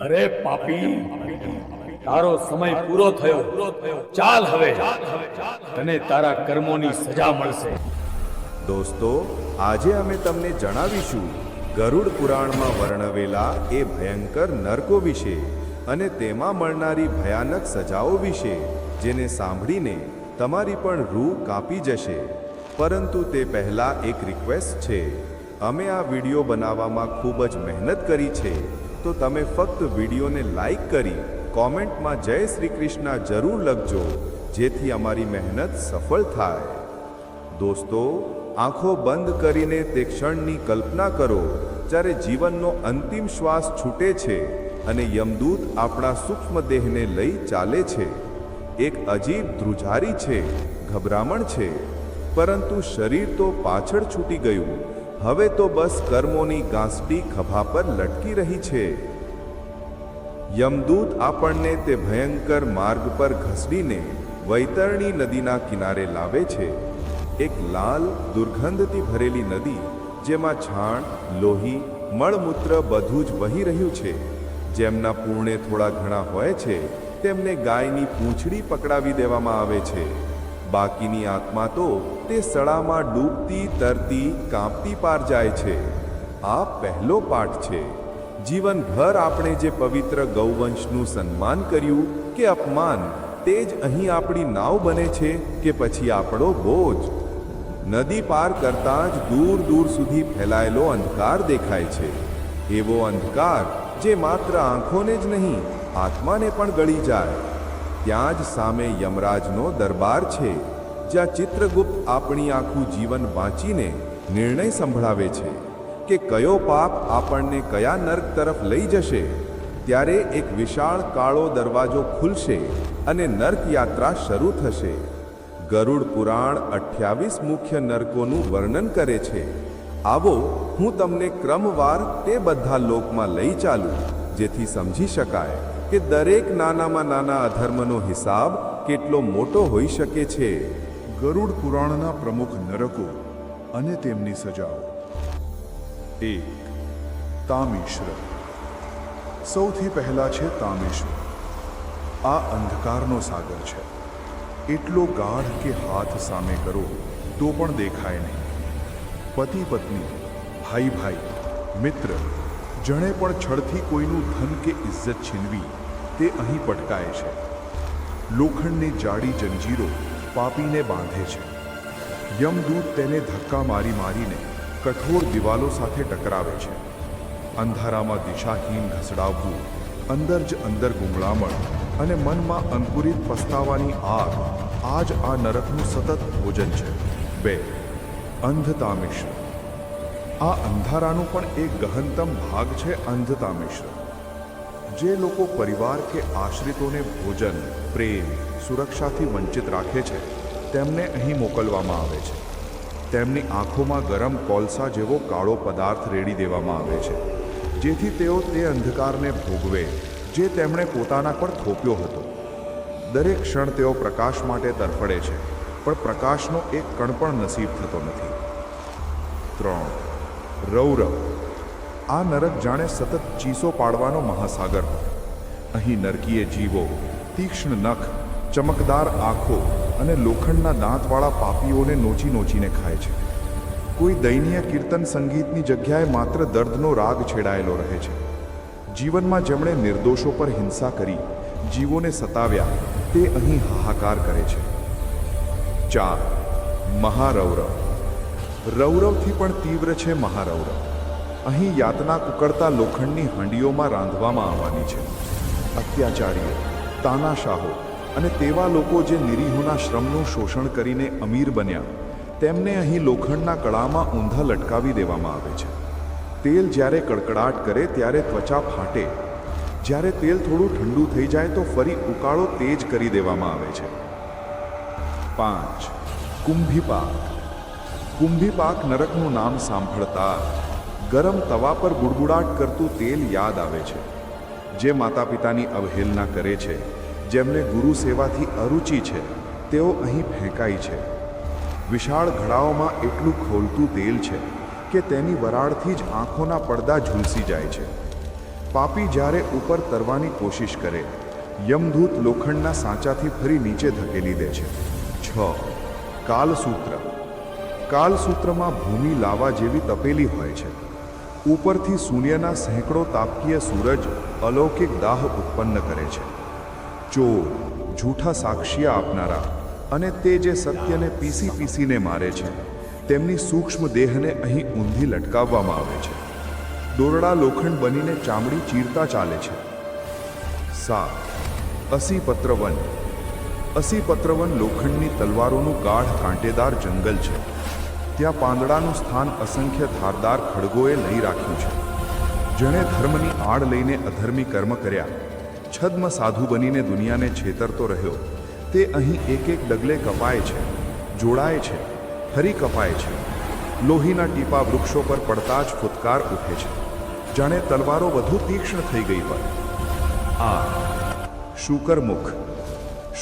અરે પાપી, તારો સમય પૂરો થયો. ચાલ હવે. તને તારા કર્મોની સજા મળશે. દોસ્તો, આજે અમે તમને જણાવીશું, ગરુડ પુરાણમાં વર્ણવેલા એ ભયંકર નરકો વિશે અને તેમાં મળનારી ભયાનક સજાઓ વિશે, જેને સાંભળીને તમારી પણ રૂ કાપી જશે. પરંતુ તે પહેલાં એક રિક્વેસ્ટ છે. અમે આ વીડિયો બનાવવામાં ખૂબ જ મહેનત કરી છે. તો તમે ફક્ત વિડીયોને લાઈક કરી કોમેન્ટમાં જય શ્રી કૃષ્ણ જરૂર લખજો, જેથી અમારી મહેનત સફળ થાય. દોસ્તો, આંખો બંધ કરીને તે ક્ષણની કલ્પના કરો જ્યારે જીવનનો અંતિમ શ્વાસ છૂટે છે અને યમદૂત આપણા સૂક્ષ્મ દેહને લઈ ચાલે છે. એક અજીબ ધ્રુજારી છે, ગભરામણ છે, પરંતુ શરીર તો પાછળ છૂટી ગયું હવે તો બસ કર્મોની ગાંસડી ખભા પર લટકી રહી છે. યમદૂત આપણને તે ભયંકર માર્ગ પર ઘસડીને વૈતરણી નદીના કિનારે લાવે છે. એક લાલ, દુર્ગંધથી ભરેલી નદી, જેમાં છાણ, લોહી, મળમૂત્ર બધું જ વહી રહ્યું છે. જેમના પૂર્ણે થોડા ઘણા હોય છે, તેમને ગાયની પૂંછડી પકડાવી દેવામાં આવે છે. બાકીની આત્મા તો તે સળામાં ડૂબતી, તરતી, કાંપતી પાર જાય છે. આ પહેલો પાઠ છે. જીવનભર આપણે જે પવિત્ર ગૌવંશનું સન્માન કર્યું કે અપમાન, તે જ અહીં આપણી નાવ બને છે કે પછી આપણો બોજ. નદી પાર કરતાં જ દૂર દૂર સુધી ફેલાયેલો અંધકાર દેખાય છે. એવો અંધકાર જે માત્ર આંખોને જ નહીં, આત્માને પણ ગળી જાય. ત્યાં જ સામે યમરાજનો દરબાર છે, જ્યાં ચિત્રગુપ્ત આપણી આખું જીવન વાંચીને નિર્ણય સંભળાવે છે કે કયો પાપ આપણને કયા નર્ક તરફ લઈ જશે. ત્યારે એક વિશાળ કાળો દરવાજો ખુલશે અને નર્ક યાત્રા શરૂ થશે. ગરુડ પુરાણ અઠ્યાવીસ મુખ્ય નરકોનું વર્ણન કરે છે. આવો હું તમને ક્રમવાર તે બધા લોકમાં લઈ ચાલું, જેથી સમજી શકાય. કે દરેક નાનામાં નાના અધર્મનો હિસાબ કેટલો મોટો હોઈ શકે છે? ગરુડ પુરાણના પ્રમુખ નરકો અને તેમની સજાઓ. એક તામિશ્ર સૌથી પહેલા છે તામિશ્ર આ અંધકારનો સાગર છે. એટલો ગાઢ કે હાથ સામે કરો તો પણ દેખાય નહીં. પતિ પત્ની, ભાઈ ભાઈ, મિત્ર, જણે પણ છળથી કોઈનું ધન કે ઇજ્જત છીનવી તે અહીં પટકાય છે. લોખંડની જાડી જંજીરો પાપીને બાંધે છે. યમદૂત તેને ધક્કા મારી મારીને કઠોર દિવાલો સાથે ટકરાવે છે. અંધારામાં દિશાહીન ઘસડાવવું, અંદર જ અંદર ગુંગળામણ અને મનમાં અંકુરિત પસ્તાવાની આગ આ જ આ નરકનું સતત ભોજન છે. બે અંધતા મિશ્ર આ અંધારાનું પણ એક ગહનતમ ભાગ છે અંધતા મિશ્ર જે લોકો પરિવાર કે આશ્રિતોને ભોજન, પ્રેમ, સુરક્ષાથી વંચિત રાખે છે, તેમને અહીં મોકલવામાં આવે છે. તેમની આંખોમાં ગરમ કોલસા જેવો કાળો પદાર્થ રેડી દેવામાં આવે છે, જેથી તેઓ તે અંધકારને ભોગવે, જે તેમણે પોતાના પર થોપ્યો હતો. દરેક ક્ષણ તેઓ પ્રકાશ માટે તરફડે છે, પણ પ્રકાશનો એક કણ પણ નસીબ થતો નથી. ત્રણ. રૌરવ. આ નરક જાણે સતત ચીસો પાડવાનો મહાસાગર. અહીં નરકીય જીવો, તીક્ષ્ણ નખ, ચમકદાર આંખો અને લોખંડના દાંતવાળા પાપીઓને નોચી નોચીને ખાય છે. કોઈ દયનીય કીર્તન સંગીતની જગ્યાએ માત્ર દર્દનો રાગ છેડાયેલો રહે છે. જીવનમાં જેમણે નિર્દોષો પર હિંસા કરી, જીવોને સતાવ્યા, તે અહીં હાહાકાર કરે છે. ચાર, મહારૌરવ. રૌરવથી પણ તીવ્ર છે મહારૌરવ. અહીં યાતના કુકડતા લોખંડની હાંડીઓમાં રાંધવામાં આવવાની છે. અત્યાચારીઓ, તાનાશાહો અને તેવા લોકો જે નિરીહોના શ્રમનું શોષણ કરીને અમીર બન્યા, તેમને અહીં લોખંડના કળામાં ઊંધા લટકાવી દેવામાં આવે છે. તેલ જ્યારે કડકડાટ કરે ત્યારે ત્વચા ફાટે. જ્યારે તેલ થોડું ઠંડુ થઈ જાય તો ફરી ઉકાળો તેજ કરી દેવામાં આવે છે. પાંચ, કુંભીપાક. કુંભીપાક નરકનું નામ સાંભળતા ગરમ તવા પર ગુડગુડાટ કરતું તેલ યાદ આવે છે, જે માતા પિતાની અવહેલના કરે છે, જેમને ગુરુ સેવાથી અરુચિ છે, તેઓ અહીં ફેંકાય છે. વિશાળ ઘડાઓમાં એટલું ખોલતું તેલ છે કે તેની વરાળથી જ આંખોના પડદા ઝૂલસી જાય છે. પાપી જ્યારે ઉપર તરવાની કોશિશ કરે, યમદૂત લોખંડના સાંચાથી ફરી નીચે ધકેલી દે છે. છ. કાલસૂત્ર. કાલસૂત્રમાં ભૂમિ લાવા જેવી તપેલી હોય છે. ઉપરથી સૂર્યના સેંકડો તાપકીય સૂરજ અલૌકિક દાહ ઉત્પન્ન કરે છે. ચોર, જૂઠા સાક્ષીયા આપનારા અને તે જે સત્યને પીસી પીસીને મારે છે, તેમની સૂક્ષ્મ દેહને અહીં ઊંધી લટકાવવામાં આવે છે. દોરડા લોખંડ બનીને ચામડી ચીરતા ચાલે છે. સાત અસી પત્રવન અસી પત્રવન લોખંડની તલવારોનું ગાઢ કાંટેદાર જંગલ છે. ત્યાં પાંદડાનું સ્થાન અસંખ્ય ધારદાર ખડગોએ લઈ રાખ્યું છે. જેણે ધર્મની આડ લઈને અધર્મી કર્મ કર્યા. છદ્મ સાધુ બનીને દુનિયાને છેતરતો રહ્યો. તે અહીં એક એક ડગલે કપાય છે, જોડાય છે, ફરી કપાય છે. લોહીના ટીપા વૃક્ષો પર પડતા જ ફૂતકાર ઉઠે છે. જાણે તલવારો વધુ તીક્ષ્ણ થઈ ગઈ હોય. આ શુકરમુખ.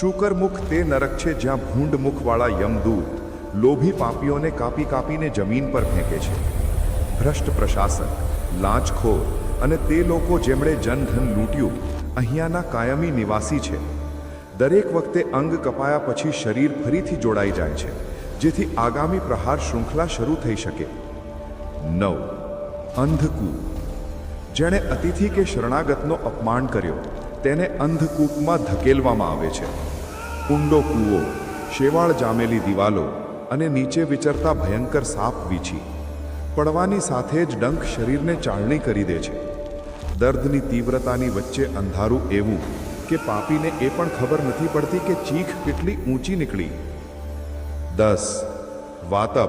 શુકરમુખ તે નરક છે જ્યાં ભૂંડ મુખવાળા યમદૂત લોભી પાપીઓને કાપી કાપીને જમીન પર ફેંકે છે. ભ્રષ્ટ પ્રશાસક લાંચખોર અને તે લોકો જેમણે જનધન લૂંટ્યું, અહીંયાના કાયમી નિવાસી છે. દરેક વખતે અંગ કપાયા પછી શરીર ફરીથી જોડાઈ જાય છે, જેથી આગામી પ્રહાર શૃંખલા શરૂ થઈ શકે. નવ. અંધકૂપ. જેણે અતિથિ કે શરણાગતનો અપમાન કર્યો, તેને અંધકૂપમાં ધકેલવામાં આવે છે. ઊંડો કૂવો, શેવાળ જામેલી દિવાલો અને નીચે વિચરતા ભયંકર સાપ વીછી. પડવાની સાથે જ ડંખ શરીરને ચાળણી કરી દે છે. દર્દની તીવ્રતાની વચ્ચે અંધારું એવું કે પાપીને એ પણ ખબર નથી પડતી કે ચીખ કેટલી ઊંચી નીકળી. દસ. વાતપ.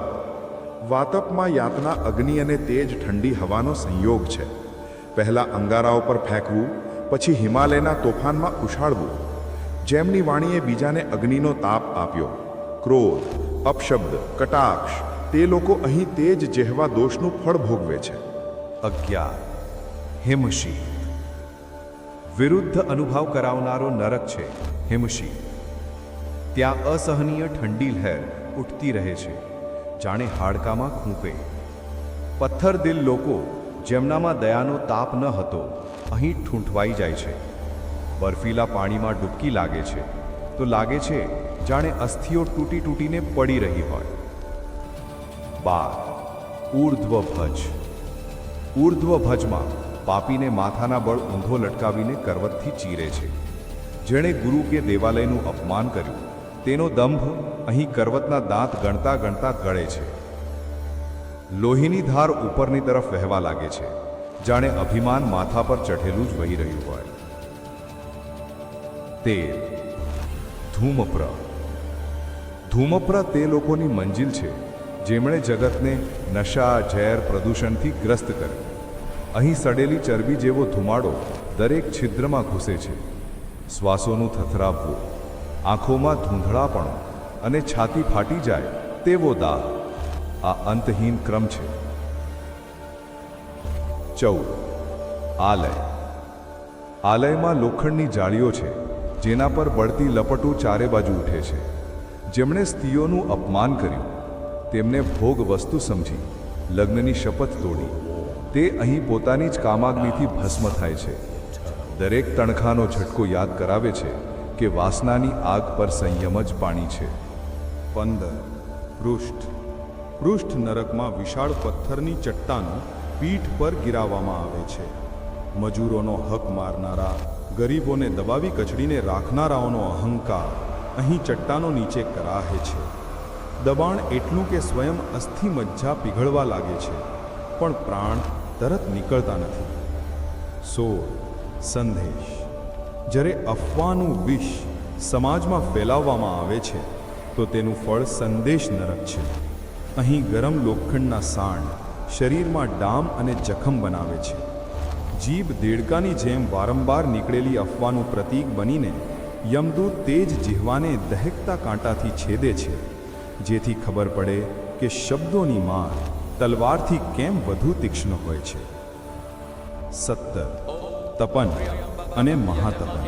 વાતપમાં યાતના અગ્નિ અને તેજ ઠંડી હવાનો સંયોગ છે. પહેલાં અંગારાઓ પર ફેંકવું, પછી હિમાલયના તોફાનમાં ઉછાળવું. જેમની વાણીએ બીજાને અગ્નિનો તાપ આપ્યો. ક્રોધ. અપશબ્દ, કટાક્ષ, તે લોકો અહીં તે જ જેહવા દોષનું ફળ ભોગવે છે. અગિયાર હિમશીત વિરુદ્ધ અનુભવ કરાવનારો નરક છે હિમશીત ત્યાં અસહનીય ઠંડી લહેર ઉઠતી રહે છે, જાણે હાડકામાં ખૂંપે. પથ્થર દિલ લોકો, જેમનામાં દયાનો તાપ ન હતો, અહીં ઠૂંઠવાઈ જાય છે. બર્ફીલા પાણીમાં ડૂબકી લાગે છે. તો લાગે છે જાણે અસ્થિઓ તૂટી તૂટીને પડી રહી હોય. બાર. ઊર્ધ્વભજ ઊર્ધ્વભજમાં પાપીને માથાના બળ ઊંધો લટકાવીને કરવતથી ચીરે છે. જેણે ગુરુ કે દેવાલયનું અપમાન કર્યું, તેનો દંભ અહીં કરવતના દાંત ગણતા ગણતા ગળે છે. લોહીની ધાર ઉપરની તરફ વહેવા લાગે છે, જાણે અભિમાન માથા પર ચઢેલું જ વહી રહ્યું હોય. તેર. ધૂમપ્ર. ધૂમપ્ર તે લોકોની મંજિલ છે, જેમણે જગતને નશા, ઝેર પ્રદૂષણથી ગ્રસ્ત કર્યું. અહીં સડેલી ચરબી જેવો ધુમાડો દરેક છિદ્રમાં ઘૂસે છે. શ્વાસોનું થથરાવવું, આંખોમાં ધૂંધળાપણું અને છાતી ફાટી જાય તેવો દાહ આ અંતહીન ક્રમ છે. ચૌદ. આલય. આલયમાં લોખંડની જાળીઓ છે. જેના પર બળતી લપટું ચારે બાજુ ઉઠે છે. જેમણે સ્ત્રીઓનું અપમાન કર્યું, તેમને ભોગ વસ્તુ સમજી, લગ્નની શપથ તોડી. તે અહીં પોતાની જ કામાગ્નિથી ભસ્મ થાય છે. દરેક તણખાનો ઝટકો યાદ કરાવે છે કે વાસનાની આગ પર સંયમ જ પાણી છે. પંદર. પૃષ્ઠ. પૃષ્ઠ નરકમાં વિશાળ પથ્થરની ચટ્ટાનો પીઠ પર ગિરાવવામાં આવે છે. મજૂરોનો હક મારનારા ગરીબોને દબાવી કચડીને રાખનારાઓનો અહંકાર અહીં ચટ્ટાનો નીચે કરાહે છે. દબાણ એટલું કે સ્વયં અસ્થિ મજ્જા પીઘળવા લાગે છે, પણ પ્રાણ તરત નીકળતા નથી. સોળ. સંદેશ. જ્યારે અફવાનું વિષ સમાજમાં ફેલાવવામાં આવે છે, તો તેનું ફળ સંદેશ નરક છે. અહીં ગરમ લોખંડના સાણ શરીરમાં ડામ અને જખમ બનાવે છે. જીભ દેડકાની જેમ વારંવાર નીકળેલી અફવાનું પ્રતીક બનીને યમદૂત તેજ જીહવાને દહેકતા કાંટાથી છેદે છે. જેથી ખબર પડે કે શબ્દોની માર તલવારથી કેમ વધુ તીક્ષ્ણ હોય છે. સત્તર. તપન અને મહાતપન.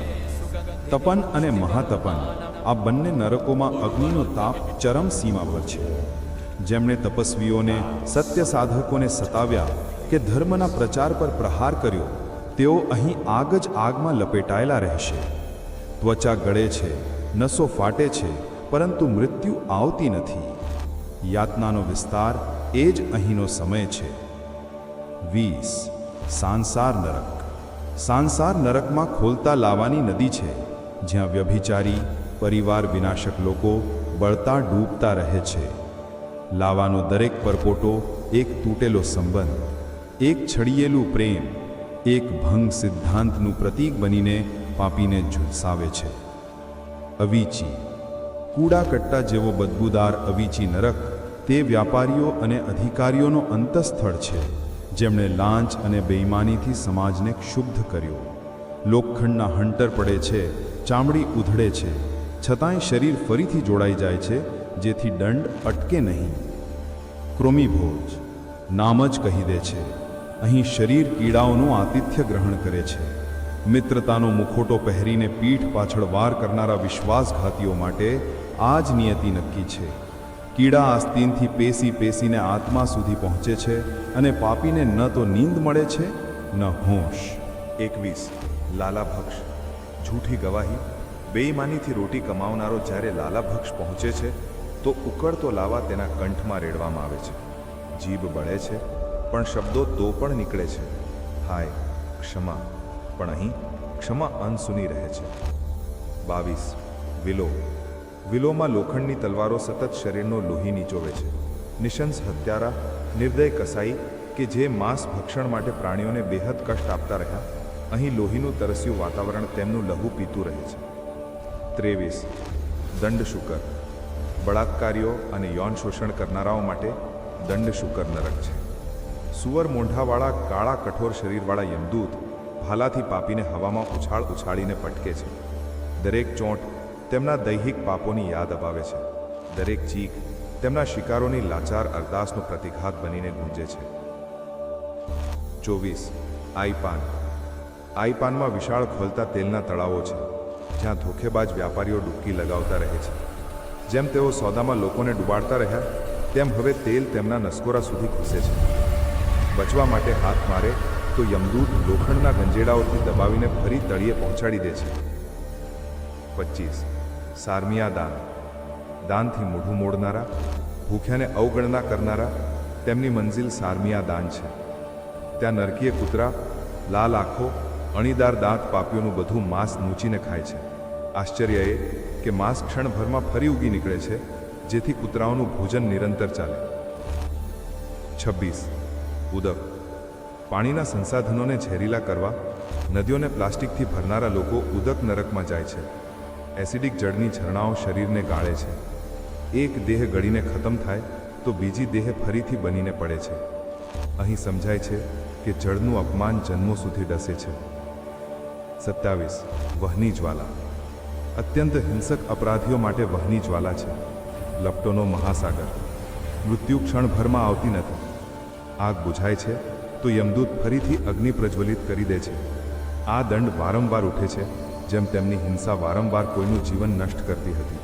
તપન અને મહાતપન આ બંને નરકોમાં અગ્નિનો તાપ ચરમ સીમા પર છે. જેમણે તપસ્વીઓને સત્ય સાધકોને સતાવ્યા કે ધર્મના પ્રચાર પર પ્રહાર કર્યો, તેઓ અહીં આગ જ આગમાં લપેટાયેલા રહેશે. ત્વચા ગળે છે, નસો ફાટે છે, પરંતુ મૃત્યુ આવતી નથી. યાતનાનો વિસ્તાર એ જ અહીંનો સમય છે. વીસ. સાંસાર નરક. સાંસાર નરકમાં ખોલતા લાવાની નદી છે, જ્યાં વ્યભિચારી, પરિવાર વિનાશક લોકો બળતા ડૂબતા રહે છે. લાવાનો દરેક પરપોટો એક તૂટેલો સંબંધ. એક છડિયેલું પ્રેમ, એક ભંગ સિદ્ધાંતનું પ્રતીક બનીને પાપીને ઝુલસાવે છે. અવીચી. કૂડા કટ્ટા જેવો બદબૂદાર અવીચી નરક તે વ્યાપારીઓ અને અધિકારીઓનો અંતઃસ્થળ છે, જેમણે લાંચ અને બેઈમાનીથી સમાજને ક્ષુબ્ધ કર્યો. લોખંડના હંટર પડે છે, ચામડી ઉધડે છે, છતાંય શરીર ફરીથી જોડાઈ જાય છે, જેથી દંડ અટકે નહીં. કૃમિભોજ નામ જ કહી દે છે. અહીં શરીર કીડાઓનું આતિથ્ય ગ્રહણ કરે છે. મિત્રતાનો મુખોટો પહેરીને પીઠ પાછળ વાર કરનારા વિશ્વાસઘાતીઓ માટે આ જ નિયતિ નક્કી છે. કીડા આસ્તીનથી પેસી પેસીને આત્મા સુધી પહોંચે છે અને પાપીને ન તો નીંદ મળે છે, ન હોશ. એકવીસ. લાલાભક્ષ જૂઠી ગવાહી. બેઈમાનીથી રોટી કમાવનારો જ્યારે લાલાભક્ષ પહોંચે છે, તો ઉકળતો લાવા તેના કંઠમાં રેડવામાં આવે છે. જીભ બળે છે. પણ શબ્દો તો પણ નીકળે છે. હાય, ક્ષમા. પણ અહીં ક્ષમા અનસુની રહે છે. બાવીસ, વિલો. વિલોમાં લોખંડની તલવારો સતત શરીરનો લોહી નીચોવે છે. નિશંસ, હત્યારા, નિર્દય કસાઈ કે જે માંસ ભક્ષણ માટે પ્રાણીઓને બેહદ કષ્ટ આપતા રહ્યા, અહીં લોહીનું તરસ્યું વાતાવરણ તેમનું લહુ પીતું રહે છે. ત્રેવીસ દંડ શુકર બળાત્કારીઓ અને યૌન શોષણ કરનારાઓ માટે દંડ શુકર નરક છે. સુવર મોઢાવાળા કાળા કઠોર શરીરવાળા યમદૂત ભાલાથી પાપીને હવામાં ઉછાળ ઉછાળીને પટકે છે. દરેક ચોંટ તેમના દૈહિક પાપોની યાદ અપાવે છે. દરેક ચીક તેમના શિકારોની લાચાર અરદાસનો પ્રતિઘાત બનીને ગુંજે છે. ચોવીસ, આઈપાન. આઈપાનમાં વિશાળ ખોલતા તેલના તળાવો છે, જ્યાં ધોખેબાજ વ્યાપારીઓ ડૂબકી લગાવતા રહે છે. જેમ તેઓ સોદામાં લોકોને ડૂબાડતા રહ્યા, તેમ હવે તેલ તેમના નસકોરા સુધી ઘૂસે છે. બચવા માટે હાથ મારે, તો યમદૂત લોખંડના ગંજેડાઓથી દબાવીને ફરી તળિયે પહોંચાડી દે છે. પચીસ સારમિયા દાન. દાનથી મોઢું મોડનારા, ભૂખ્યાને અવગણના કરનારા, તેમની મંજિલ સારમિયા દાન છે. ત્યાં નરકીય કૂતરા, લાલ આંખો, અણીદાર દાંત પાપીઓનું બધું માંસ નૂચીને ખાય છે. આશ્ચર્ય એ કે માંસ ક્ષણભરમાં ફરી ઉગી નીકળે છે, જેથી કૂતરાઓનું ભોજન નિરંતર ચાલે. છવ્વીસ. ઉદક. પાણીના સંસાધનોને ઝેરીલા કરવા, નદીઓને પ્લાસ્ટિકથી ભરનારા લોકો ઉદક નરકમાં જાય છે. એસિડિક જળની ઝરણાઓ શરીરને ગાળે છે. એક દેહ ગળીને ખતમ થાય, તો બીજી દેહ ફરીથી બનીને પડે છે. અહીં સમજાય છે કે જળનું અપમાન જન્મો સુધી ડસે છે. સત્યાવીસ. વહની જ્વાલા અત્યંત હિંસક અપરાધીઓ માટે વહની જ્વાલા છે. લપટોનો મહાસાગર. મૃત્યુ ક્ષણભરમાં આવતી નથી. આગ બુઝાય છે તો યમદૂત ફરીથી અગ્નિ પ્રજ્વલિત કરી દે છે. આ દંડ વારંવાર ઉઠે છે, જેમ તેમની હિંસા વારંવાર કોઈનું જીવન નષ્ટ કરતી હતી.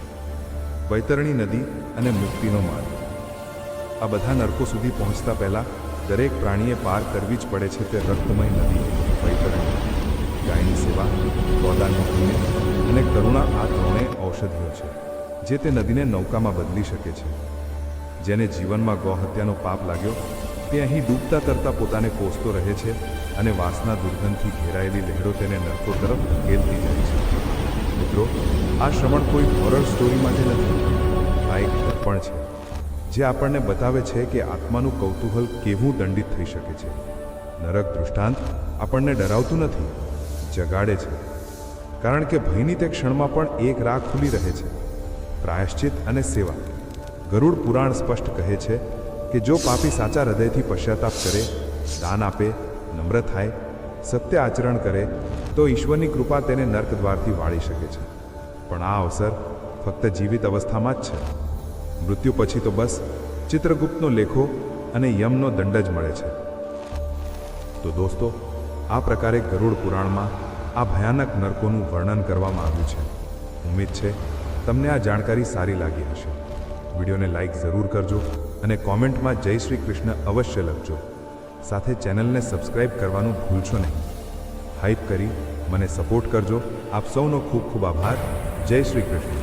વૈતરણી નદી અને મુક્તિનો માર્ગ. આ બધા નરકો સુધી પહોંચતા પહેલાં દરેક પ્રાણીએ પાર કરવી જ પડે છે તે રક્તમય નદી, વૈતરણી. ગાયની સેવા ગોદાનનો પુણ્ય અને કરુણા આ ત્રણેય ઔષધિઓ છે, જે તે નદીને નૌકામાં બદલી શકે છે. જેને જીવનમાં ગૌહત્યાનો પાપ લાગ્યો તે અહીં ડૂબતા તરતા પોતાને કોસતો રહે છે અને વાસના દુર્ગંધથી ઘેરાયેલી લહેરો તેને નરકો તરફ ધકેલતી જાય છે. મિત્રો, આ શ્રવણ કોઈ હોરર સ્ટોરી માટે નથી. આ એક દર્પણ છે, જે આપણને બતાવે છે કે આત્માનું કૌતૂહલ કેવું દંડિત થઈ શકે છે. નરક દૃષ્ટાંત આપણને ડરાવતું નથી, જગાડે છે. કારણ કે ભયની તે ક્ષણમાં પણ એક રાહ ખુલી રહે છે. પ્રાયશ્ચિત અને સેવા. ગરુડ પુરાણ સ્પષ્ટ કહે છે કે જો પાપી સાચા હૃદયથી પશ્ચાતાપ કરે, દાન આપે, નમ્ર થાય, સત્ય આચરણ કરે, તો ઈશ્વરની કૃપા તેને નર્ક દ્વારથી વાળી શકે છે. પણ આ અવસર ફક્ત જીવિત અવસ્થામાં જ છે. મૃત્યુ પછી તો બસ ચિત્રગુપ્તનો લેખો અને યમનો દંડ જ મળે છે. તો દોસ્તો, આ પ્રકારે ગરુડ પુરાણમાં આ ભયાનક નરકોનું વર્ણન કરવામાં આવ્યું છે. ઉમ્મીદ છે તમને આ જાણકારી સારી લાગી હશે. વિડીયોને લાઈક જરૂર કરજો. અને કોમેન્ટમાં જય શ્રી કૃષ્ણ અવશ્ય લખજો. સાથે ચેનલને સબસ્ક્રાઇબ કરવાનું ભૂલશો નહીં. હાઈપ કરી, મને સપોર્ટ કરજો. આપ સૌનો ખૂબ ખૂબ આભાર. જય શ્રી કૃષ્ણ.